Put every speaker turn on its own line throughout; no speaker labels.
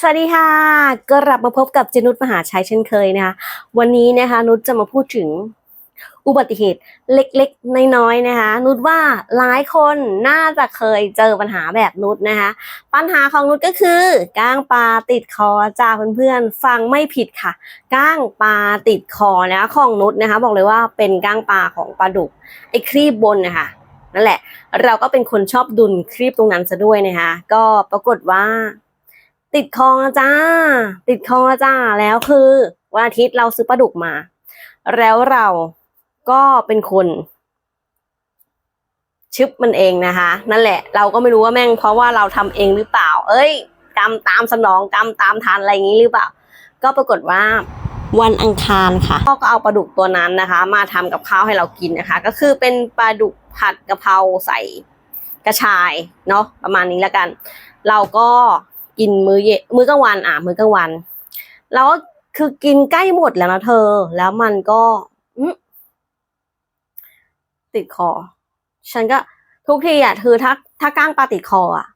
สวัสดีค่ะ กลับมาพบกับเจนุชมหาชัยเช่นเคยนะคะ วันนี้นะคะนุชจะมาพูดถึงอุบัติเหตุเล็กๆ น้อยๆนะคะ นุชว่าหลายคนน่าจะเคยเจอปัญหาแบบนุชนะคะ ปัญหาของนุชก็คือก้างปลาติดคอจ้าเพื่อนๆ ฟังไม่ผิดค่ะ ก้างปลาติดคอนะคะของนุชนะคะ บอกเลยว่าเป็นก้างปลาของปลาดุกไอ้ครีบบนนะคะนั่นแหละ เราก็เป็นคนชอบดุลครีบตรงนั้นซะด้วยนะคะ ก็ปรากฏว่า ติดคองจ้า ติดคองจ้า แล้วคือวันอาทิตย์เราซื้อปลาดุกมา แล้วเราก็เป็นคนชึบมันเองนะคะ นั่นแหละ เราก็ไม่รู้ว่าแม่งเพราะว่าเราทำเองหรือเปล่า เอ้ยกรรมตามสนองกรรมตามทันอะไรอย่างนี้หรือเปล่า ก็ปรากฏว่าวันอังคารค่ะพ่อก็เอาปลาดุกตัวนั้นนะคะ มาทำกับข้าวให้เรากินนะคะ ก็คือเป็นปลาดุกผัดกะเพราใส่กระชายเนาะประมาณนี้แล้วกัน เราก็ กินมื้อเย็นมื้อกลางวันอะมื้อกลางวันเราก็คือกินใกล้หมดแล้วนะเธอ แล้วมันก็ติดคอ ฉันก็ทุกทีอะคือถ้าถ้าก้างปลาติดคออะ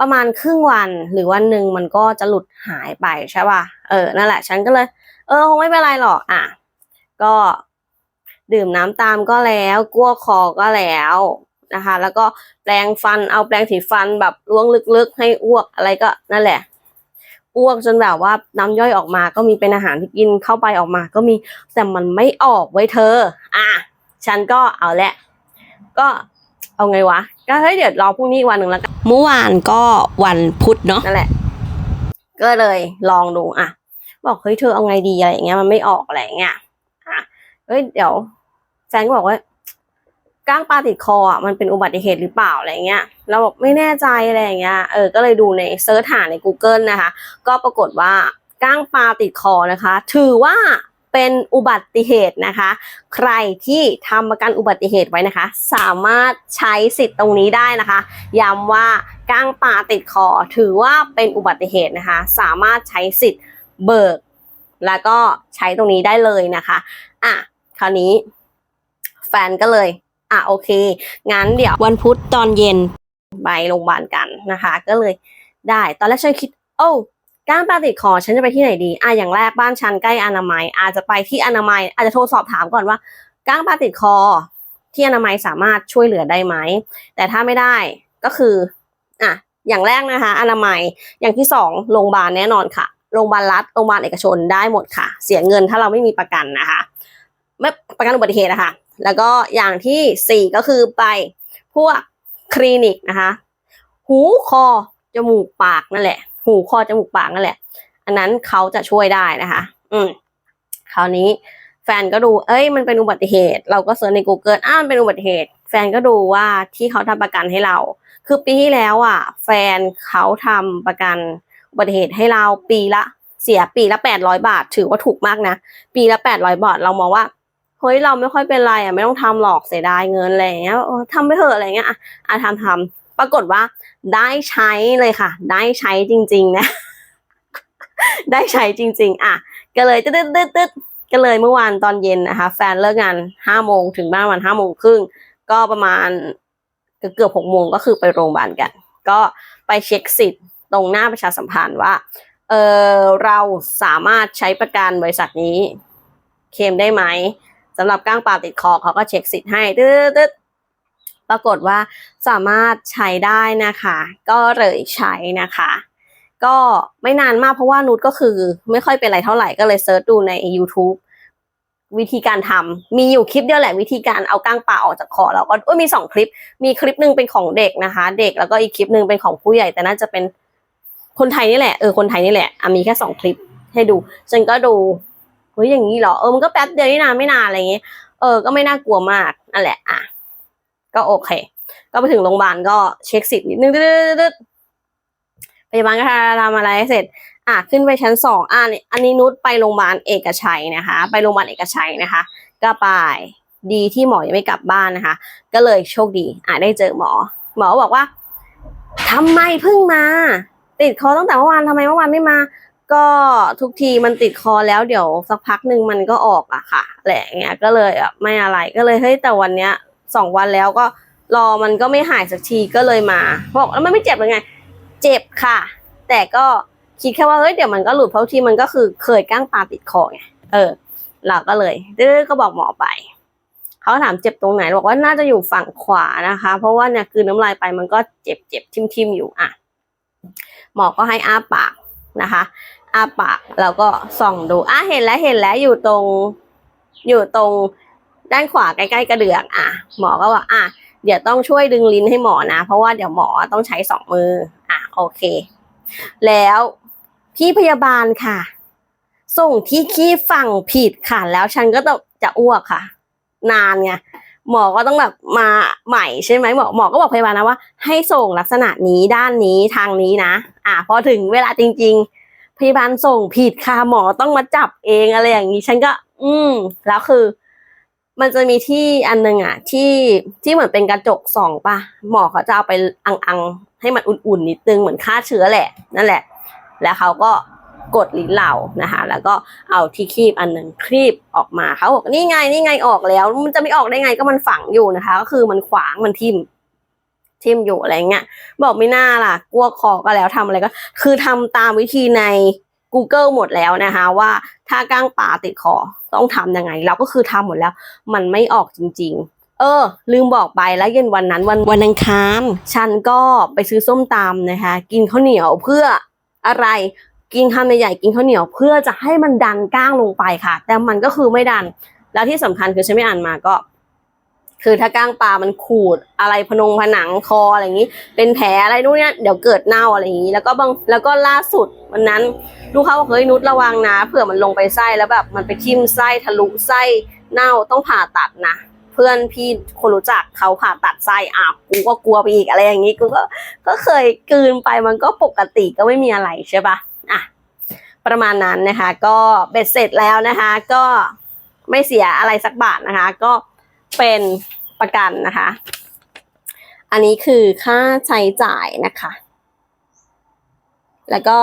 ประมาณครึ่งวันหรือวันหนึ่งมันก็จะหลุดหายไปใช่ป่ะเออนั่นแหละ ฉันก็เลย เออคงไม่เป็นไรหรอกอะ ก็ดื่มน้ำตามก็แล้วกลัวคอก็แล้ว นะคะ แล้วก็แปรงฟันเอาแปรงสีฟันแบบล้วงลึกๆ ให้อ้วกอะไรก็นั่นแหละ อ้วกจนแบบว่าน้ำย่อยออกมาก็มีเป็นอาหารที่กินเข้าไปออกมา ก็มีแต่มันไม่ออกไว้ยเธอ อะฉันก็เอาแหละ ก็เอาไงวะ ก็เฮ้ยเดี๋ยวรอพรุ่งนี้อีกวันหนึ่งแล้วกันเมื่อวานก็วันพุธเนาะนั่นแหละ ก็เลยลองดูอะ บอกเฮ้ยเธอเอาไงดีอะไรอย่างเงี้ยมันไม่ออกอะไรอย่างเงี้ยอะเฮ้ยเดี๋ยวแฟนก็บอกว่า ก้างปลาติดคออะมันเป็นอุบัติเหตุหรือเปล่าอะไรเงี้ยเราบอกไม่แน่ใจอะไรอย่างเงี้ยเออก็เลยดูในเซิร์ชหาใน Google นะคะ ก็ปรากฏว่าก้างปลาติดคอนะคะ ถือว่าเป็นอุบัติเหตุนะคะ ใครที่ทำประกันอุบัติเหตุไว้นะคะ สามารถใช้สิทธิ์ตรงนี้ได้นะคะ ย้ำว่าก้างปลาติดคอ ถือว่าเป็นอุบัติเหตุนะคะ สามารถใช้สิทธิ์เบิก แล้วก็ใช้ตรงนี้ได้เลยนะคะอะคราวนี้แฟนก็เลย อะโอเค งั้นเดี๋ยววันพุธตอนเย็นไปโรงพยาบาลกันนะคะ ก็เลยได้ตอนแรกฉันคิด โอ้ก้างปลาติดคอฉันจะไปที่ไหนดีอะอย่างแรกบ้านฉันใกล้อนามัย อาจจะไปที่อนามัย อาจจะโทรสอบถามก่อนว่าก้างปลาติดคอ ที่อนามัยสามารถช่วยเหลือได้ไหม แต่ถ้าไม่ได้ก็คืออะอย่างแรกนะคะอนามัยอย่างที่สองโรงพยาบาลแน่นอนค่ะโรงพยาบาลรัฐโรงพยาบาลเอกชนได้หมดค่ะ เสียเงินถ้าเราไม่มีประกันนะคะไม่ประกันอุบัติเหตุนะคะ แล้วก็อย่างที่สี่ก็คือไปพวกคลินิกนะคะ หูคอจมูกปากนั่นแหละ หูคอจมูกปากนั่นแหละ อันนั้นเขาจะช่วยได้นะคะ อืมคราวนี้แฟนก็ดู เอ้ย มันเป็นอุบัติเหตุ เราก็เสิร์ชใน Google อ้าวมันเป็นอุบัติเหตุ แฟนก็ดูว่าที่เขาทำประกันให้เรา คือปีที่แล้วอะ แฟนเขาทำประกันอุบัติเหตุให้เราปีละเสียปีละแปดร้อยบาท ถือว่าถูกมากนะ ปีละแปดร้อยบาท เรามองว่า ฮ้ยเราไม่ค่อยเป็นไรอะไม่ต้องทำหรอกเสียดายเงินอะไรเงี้ยทำไปเถอะอะไรเงี้ยอะอะทำทำปรากฏว่าได้ใช้เลยค่ะ ได้ใช้จริง ๆ นะ ได้ใช้จริง ๆ อะ ก็เลยตึ๊ดตึ๊ดตึ๊ดตึ๊ดก็เลยเมื่อวานตอนเย็นนะคะ แฟนเลิกงานห้าโมงถึงบ้านวันห้าโมงครึ่งก็ประมาณเกือบหกโมงก็คือไปโรงพยาบาลกัน ก็ไปเช็คสิทธิ์ตรงหน้าประชาสัมพันธ์ว่าเออเราสามารถใช้ประกันบริษัทนี้ เคลมได้ไหม สำหรับก้างปลาติดคอเขาก็เช็คสิทธิ์ให้ตึ๊ดตึ๊ดปรากฏว่าสามารถใช้ได้นะคะ ก็เลยใช้นะคะ ก็ไม่นานมากเพราะว่านุชก็คือไม่ค่อยเป็นไรเท่าไหร่ก็เลยเซิร์ชดูใน YouTube วิธีการทำมีอยู่คลิปเดียวแหละวิธีการเอาก้างปลาออกจากคอเราก็เอ้ยมีสองคลิป มีคลิปหนึ่งเป็นของเด็กนะคะ เด็กแล้วก็อีกคลิปหนึ่งเป็นของผู้ใหญ่แต่น่าจะเป็นคนไทยนี่แหละเออคนไทยนี่แหละอะมีแค่สองคลิปให้ดูฉันก็ดู เฮ้ยอย่างนี้เหรอเออมันก็แป๊บเดียวนี่นานไม่นานอะไรอย่างเงี้ยเออก็ไม่น่ากลัวมากนั่นแหละอะก็โอเค ก็ไปถึงโรงพยาบาลก็เช็คสิทธิ์นิดนึงตึ๊ดๆพยาบาลก็ทำอะไรเสร็จ อะขึ้นไปชั้นสองอะนี่อันนี้นุชไปโรงพยาบาลเอกชัยนะคะ ไปโรงพยาบาลเอกชัยนะคะ ก็ไปดีที่หมอยังไม่กลับบ้านนะคะ ก็เลยโชคดีอะได้เจอหมอ หมอบอกว่าทำไมเพิ่งมา ติดคอตั้งแต่เมื่อวานทำไมเมื่อวานไม่มา ก็ทุกทีมันติดคอแล้วเดี๋ยวสักพักหนึ่งมันก็ออกอะค่ะแหละเงี้ยก็เลยอะไม่อะไรก็เลยเฮ้ยแต่วันเนี้ยสองวันแล้วก็รอมันก็ไม่หายสักทีก็เลยมาบอกแล้วมันไม่เจ็บหรือไง เจ็บค่ะ แต่ก็คิดแค่ว่าเฮ้ยเดี๋ยวมันก็หลุดเพราะที่มันก็คือเคยก้างปลาติดคอไงเออ เราก็เลยดื้อก็บอกหมอไปเขาถามเจ็บตรงไหนบอกว่าน่าจะอยู่ฝั่งขวานะคะ เพราะว่าเนี่ยคือน้ำลายไปมันก็เจ็บเจ็บทิมทิมๆอยู่อะหมอก็ให้อ้าปากนะคะ อ้าปากแล้วก็ส่องดูอะเห็นแล้วเห็นแล้วอยู่ตรง อยู่ตรงด้านขวาใกล้ๆกระเดือกอะ หมอก็บอกอะเดี๋ยวต้องช่วยดึงลิ้นให้หมอนะ เพราะว่าเดี๋ยวหมอต้องใช้สองมือ อะโอเค แล้วพี่พยาบาลค่ะ ส่งที่ขี้ฝั่งผิดค่ะ แล้วฉันก็ต้องจะอ้วกค่ะ นานไงหมอก็ต้องแบบมาใหม่ใช่ไหมหมอหมอก็บอกพยาบาลนะว่า ให้ส่งลักษณะนี้ด้านนี้ทางนี้นะ อะพอถึงเวลาจริง ๆ พยาบาลส่งผิดค่ะหมอต้องมาจับเองอะไรอย่างนี้ ฉันก็ อืม แล้วคือ มันจะมีที่อันนึงอะที่ที่เหมือนเป็นกระจกส่องปะหมอเขาจะเอาไปอังๆให้มันอุ่นๆนิดนึงเหมือนฆ่าเชื้อแหละ นั่นแหละ แล้วเขาก็กดลิ้นเรานะคะ แล้วก็เอาที่คีบอันหนึ่งคลีบออกมาเขาบอกนี่ไงนี่ไงออกแล้ว มันจะไม่ออกได้ไงก็มันฝังอยู่นะคะ ก็คือมันขวางมันทิ่ม ทิ่มอยู่อะไรเงี้ยบอกไม่น่าล่ะ กลัวคอก็แล้วทำอะไรก็ คือทำตามวิธีใน Google หมดแล้วนะคะ ว่าถ้าก้างปลาติดคอต้องทำยังไง เราก็คือทำหมดแล้ว มันไม่ออกจริง ๆ เออ ลืมบอกไปแล้วเย็นวันนั้นวันวันอังคารฉันก็ไปซื้อส้มตำนะคะ กินข้าวเหนียวเพื่ออะไรกินคำใหญ่ๆกินข้าวเหนียวเพื่อจะให้มันดันก้างลงไปค่ะ แต่มันก็คือไม่ดัน แล้วที่สำคัญคือฉันไม่อ่านมาก็ คือถ้าก้างปลามันขูดอะไรพนงผนังคออะไรอย่างนี้ เป็นแผลอะไรนู่นเนี่ยเดี๋ยวเกิดเน่าอะไรอย่างนี้ แล้วก็บางแล้วก็ล่าสุดวันนั้นลูกเขาบอกเฮ้ยนุชระวังนะเผื่อมันลงไปไส้แล้วแบบมันไปทิ่มไส้ทะลุไส้เน่าต้องผ่าตัดนะเพื่อนพี่คนรู้จักเขาผ่าตัดไส้อะกูก็กลัวไปอีกอะไรอย่างนี้กูก็ก็เคยกลืนไปมันก็ปกติก็ไม่มีอะไรใช่ปะอะประมาณนั้นนะคะ ก็เบ็ดเสร็จแล้วนะคะ ก็ไม่เสียอะไรสักบาทนะคะ ก็ เป็นประกันนะคะ อันนี้คือค่าใช้จ่ายนะคะ แล้วก็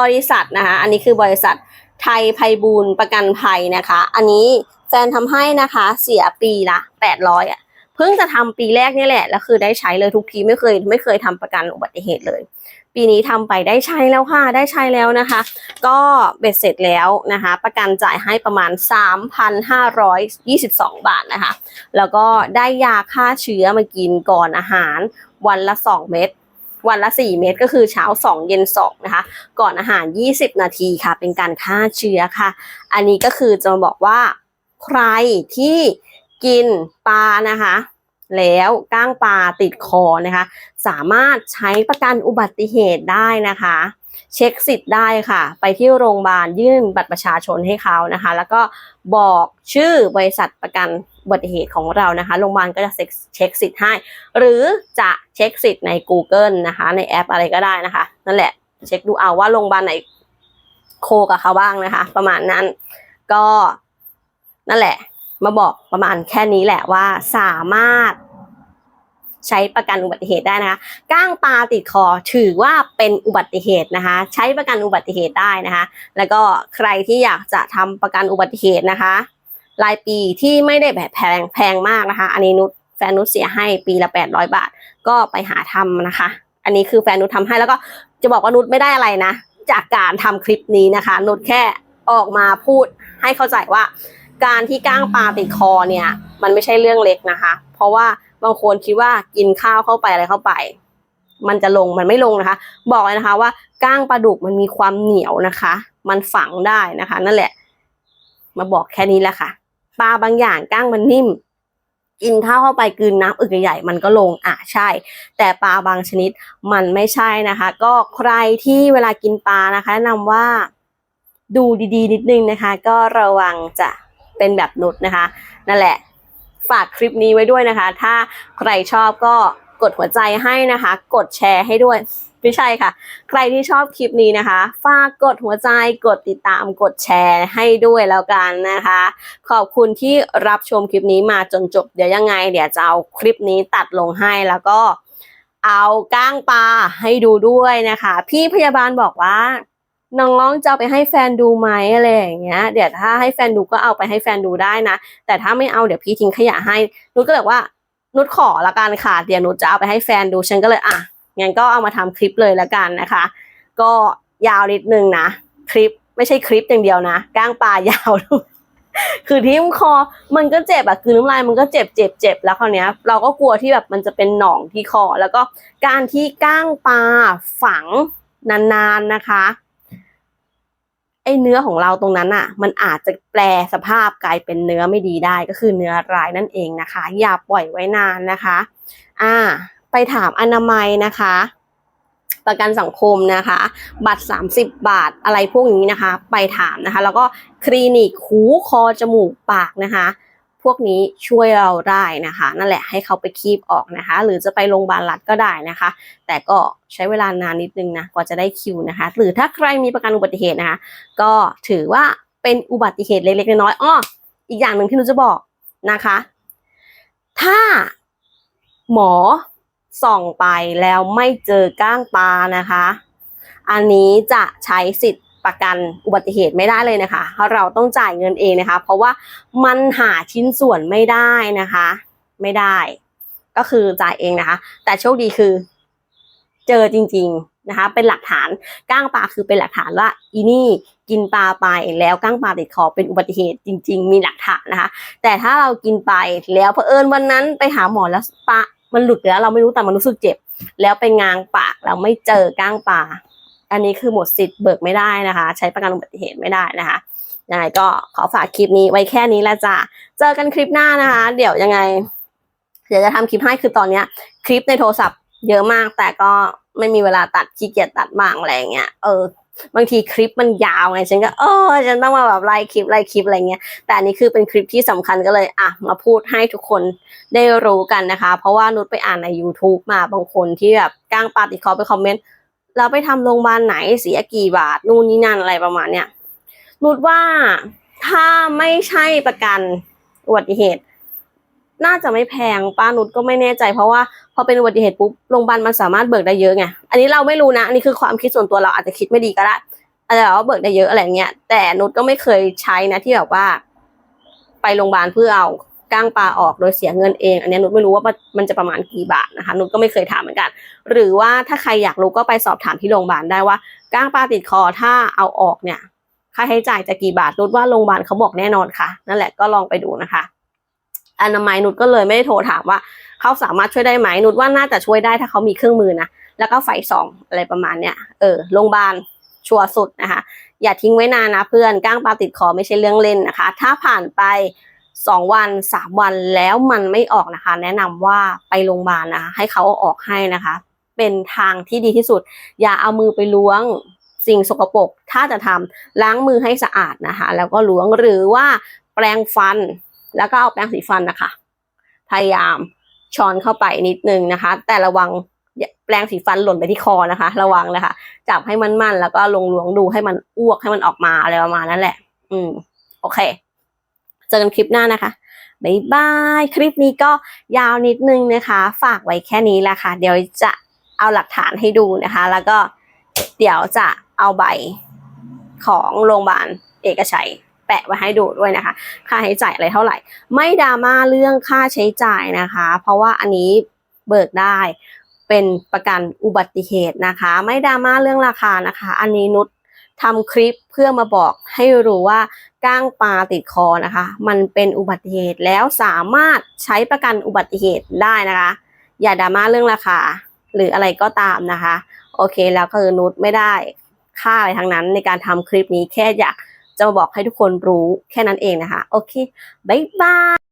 บริษัทนะคะ อันนี้คือบริษัทไทยไพบูลประกันภัยนะคะ อันนี้แฟนทำให้นะคะเสียปีละแปดร้อยอะเพิ่งจะทำปีแรกนี่แหละแล้วคือได้ใช้เลยทุกทีไม่เคยไม่เคยทำประกันอุบัติเหตุเลย ปีนี้ทำไปได้ใช้แล้วค่ะ ได้ใช้แล้วนะคะ ก็เบ็ดเสร็จแล้วนะคะ ประกันจ่ายให้ประมาณ 3,522 บาทนะคะ แล้วก็ได้ยาฆ่าเชื้อมากินก่อนอาหารวันละ 2 เม็ดวันละ 4 เม็ดก็คือเช้า 2 เย็น 2 นะคะ ก่อนอาหาร 20 นาทีค่ะ เป็นการฆ่าเชื้อค่ะ อันนี้ก็คือจะมาบอกว่าใครที่กินปลานะคะ แล้วก้างปลาติดคอนะคะ สามารถใช้ประกันอุบัติเหตุได้นะคะ เช็คสิทธิ์ได้ค่ะ ไปที่โรงพยาบาลยื่นบัตรประชาชนให้เขานะคะ แล้วก็บอกชื่อบริษัทประกันอุบัติเหตุของเรานะคะโรงพยาบาลก็จะเช็คเช็คสิทธิ์ให้ หรือจะเช็คสิทธิ์ใน Google นะคะ ในแอปอะไรก็ได้นะคะ นั่นแหละเช็คดูเอาว่าโรงพยาบาลไหนโคกับเขาบ้างนะคะ ประมาณนั้นก็นั่นแหละ มาบอกประมาณแค่นี้แหละว่าสามารถใช้ประกันอุบัติเหตุได้นะคะก้างปลาติดคอถือว่าเป็นอุบัติเหตุนะคะ ใช้ประกันอุบัติเหตุได้นะคะ แล้วก็ใครที่อยากจะทำประกันอุบัติเหตุนะคะ รายปีที่ไม่ได้แบบแพงแพงมากนะคะ อันนี้นุชแฟนนุชเสียให้ปีละ 800 บาท ก็ไปหาทำนะคะ อันนี้คือแฟนนุชทำให้แล้วก็จะบอกว่านุชไม่ได้อะไรนะ จากการทำคลิปนี้นะคะ นุชแค่ออกมาพูดให้เข้าใจว่า การที่ก้างปลาติดคอเนี่ย มันไม่ใช่เรื่องเล็กนะคะ เพราะว่าบางคนคิดว่ากินข้าวเข้าไปอะไรเข้าไป มันจะลงมันไม่ลงนะคะ บอกเลยนะคะว่าก้างปลาดุกมันมีความเหนียวนะคะ มันฝังได้นะคะ นั่นแหละ มาบอกแค่นี้แหละค่ะปลาบางอย่างก้างมันนิ่ม กินข้าวเข้าไปกืนน้ำอึกใหญ่มันก็ลงอะใช่ แต่ปลาบางชนิดมันไม่ใช่นะคะ ก็ใครที่เวลากินปลานะคะแนะนำว่าดูดีๆ นิดนึงนะคะ ก็ระวังจะ เป็นแบบนุดนะคะ นั่นแหละ ฝากคลิปนี้ไว้ด้วยนะคะ ถ้าใครชอบก็กดหัวใจให้นะคะ กดแชร์ให้ด้วยไม่ใช่ค่ะ ใครที่ชอบคลิปนี้นะคะ ฝากกดหัวใจ กดติดตาม กดแชร์ให้ด้วยแล้วกันนะคะ ขอบคุณที่รับชมคลิปนี้มาจนจบ เดี๋ยวยังไง เดี๋ยวจะเอาคลิปนี้ตัดลงให้แล้วก็เอาก้างปลาให้ดูด้วยนะคะ พี่พยาบาลบอกว่า น้องจะเอาไปให้แฟนดูไหมอะไรอย่างเงี้ย เดี๋ยวถ้าให้แฟนดูก็เอาไปให้แฟนดูได้นะ แต่ถ้าไม่เอาเดี๋ยวพี่ทิ้งขยะให้ นุชก็เลยว่า นุชขอละกันค่ะ เดี๋ยวนุชจะเอาไปให้แฟนดู ฉันก็เลยอะ งั้นก็เอามาทำคลิปเลยละกันนะคะ ก็ยาวนิดนึงนะ คลิปไม่ใช่คลิปอย่างเดียวนะ ก้างปลายาวด้วยคือทิ่มคอ มันก็เจ็บอะคือน้ำลายมันก็เจ็บเจ็บเจ็บแล้วคราวเนี้ย เราก็กลัวที่แบบมันจะเป็นหนองที่คอ แล้วก็การที่ก้างปลาฝังนานๆนะคะ ไอ้เนื้อของเราตรงนั้นอะมันอาจจะแปลสภาพกลายเป็นเนื้อไม่ดีได้ก็คือเนื้อร้ายนั่นเองนะคะ อย่าปล่อยไว้นานนะคะ อ่า ไปถามอนามัยนะคะประกันสังคมนะคะ บัตร 30 บาทอะไรพวกนี้นะคะ ไปถามนะคะ แล้วก็คลินิกหูคอจมูกปากนะคะ พวกนี้ช่วยเราได้นะคะ นั่นแหละให้เขาไปคีบออกนะคะ หรือจะไปโรงพยาบาลรัฐก็ได้นะคะ แต่ก็ใช้เวลานานนิดนึงนะกว่าจะได้คิวนะคะ หรือถ้าใครมีประกันอุบัติเหตุนะคะ ก็ถือว่าเป็นอุบัติเหตุเล็กๆน้อยๆอ้ออีกอย่างหนึ่งที่หนูจะบอกนะคะ ถ้าหมอส่องไปแล้วไม่เจอก้างปลานะคะ อันนี้จะใช้สิทธิ์ ประกันอุบัติเหตุไม่ได้เลยนะคะเพราะเราต้องจ่ายเงินเองนะคะ เพราะว่ามันหาชิ้นส่วนไม่ได้นะคะ ไม่ได้ ก็คือจ่ายเองนะคะ แต่โชคดีคือ เจอจริง ๆนะคะ เป็นหลักฐานก้างปลาคือเป็นหลักฐานว่าอีนี่กินปลาไปแล้วก้างปลาติดคอเป็นอุบัติเหตุจริง ๆ มีหลักฐานนะคะ แต่ถ้าเรากินไปแล้วเผอิญวันนั้นไปหาหมอแล้วปลามันหลุดไปแล้วเราไม่รู้แต่มันรู้สึกเจ็บ แล้วไปงางปากแล้วไม่เจอก้างปลา อันนี้คือหมดสิทธิ์เบิกไม่ได้นะคะ ใช้ประกันอุบัติเหตุไม่ได้นะคะยังไงก็ขอฝากคลิปนี้ไว้แค่นี้ละจ้ะ เจอกันคลิปหน้านะคะ เดี๋ยวยังไง เดี๋ยวจะทำคลิปให้คือตอนเนี้ย คลิปในโทรศัพท์เยอะมาก แต่ก็ไม่มีเวลาตัดขี้เกียจตัดบ้างอะไรเงี้ย เออ บางทีคลิปมันยาวไงฉันก็เออฉันต้องมาแบบไล่คลิปไล่คลิปอะไรเงี้ย แต่อันนี้คือเป็นคลิปที่สำคัญก็เลยอะมาพูดให้ทุกคนได้รู้กันนะคะ เพราะว่านุชไปอ่านใน YouTube มาบางคนที่แบบก้างปาติดคอไปคอมเมนต์ เราไปทำโรงพยาบาลไหนเสียกี่บาทนู่นนี่นั่นอะไรประมาณเนี้ยนุชว่าถ้าไม่ใช่ประกันอุบัติเหตุ น่าจะไม่แพงป้านุชก็ไม่แน่ใจ เพราะว่าพอเป็นอุบัติเหตุปุ๊บโรงพยาบาลมันสามารถเบิกได้เยอะไงอันนี้เราไม่รู้นะอันนี้คือความคิดส่วนตัวเราอาจจะคิดไม่ดีก็ได้อาจจะแบบว่าเบิกได้เยอะอะไรเงี้ยแต่นุชก็ไม่เคยใช้นะที่แบบว่า ไปโรงพยาบาลเพื่อเอา ก้างปลาออกโดยเสียเงินเอง อันนี้นุชไม่รู้ว่ามันจะประมาณกี่บาทนะคะนุชก็ไม่เคยถามเหมือนกัน หรือว่าถ้าใครอยากรู้ก็ไปสอบถามที่โรงพยาบาลได้ว่า ก้างปลาติดคอถ้าเอาออกเนี่ยค่าใช้จ่ายจะกี่บาทนุชว่าโรงพยาบาลเขาบอกแน่นอนค่ะ นั่นแหละก็ลองไปดูนะคะอนามัยนุชก็เลยไม่ได้โทรถามว่าเขาสามารถช่วยได้ไหมนุชว่าน่าจะช่วยได้ถ้าเขามีเครื่องมือนะแล้วก็ไฟส่องอะไรประมาณเนี้ยเออโรงพยาบาลชัวร์สุดนะคะ อย่าทิ้งไว้นานนะเพื่อนก้างปลาติดคอไม่ใช่เรื่องเล่นนะคะ ถ้าผ่านไป สองวันสามวันแล้วมันไม่ออกนะคะ แนะนำว่าไปโรงพยาบาลนะคะให้เขาเอาออกให้นะคะ เป็นทางที่ดีที่สุด อย่าเอามือไปล้วงสิ่งสกปรกถ้าจะทำล้างมือให้สะอาดนะคะ แล้วก็ล้วงหรือว่าแปรงฟัน แล้วก็เอาแปรงสีฟันนะคะ พยายามช้อนเข้าไปนิดนึงนะคะ แต่ระวังแปรงสีฟันหล่นไปที่คอนะคะ ระวังเลยค่ะจับให้มันมั่นแล้วก็ลงล้วงดูให้มันอ้วกให้มันออกมาอะไรประมาณนั้นแหละ อืม โอเค จอกันคลิปหน้านะคะบ๊ายบาย คลิปนี้ก็ยาวนิดนึงนะคะ ฝากไว้แค่นี้แหละค่ะ เดี๋ยวจะเอาหลักฐานให้ดูนะคะ แล้วก็เดี๋ยวจะเอาใบของโรงพยาบาลเอกชัยแปะไว้ให้ดูด้วยนะคะ ค่าใช้จ่ายอะไรเท่าไหร่ ไม่ดราม่าเรื่องค่าใช้จ่ายนะคะ เพราะว่าอันนี้เบิกได้เป็นประกันอุบัติเหตุนะคะ ไม่ดราม่าเรื่องราคานะคะ อันนี้นุช ทำคลิปเพื่อมาบอกให้รู้ว่าก้างปลาติดคอนะคะ มันเป็นอุบัติเหตุแล้วสามารถใช้ประกันอุบัติเหตุได้นะคะ อย่าดราม่าเรื่องราคาหรืออะไรก็ตามนะคะ โอเคแล้วคือนุชไม่ได้ค่าอะไรทั้งนั้นในการทำคลิปนี้แค่อยากจะมาบอกให้ทุกคนรู้แค่นั้นเองนะคะ โอเค บ๊ายบาย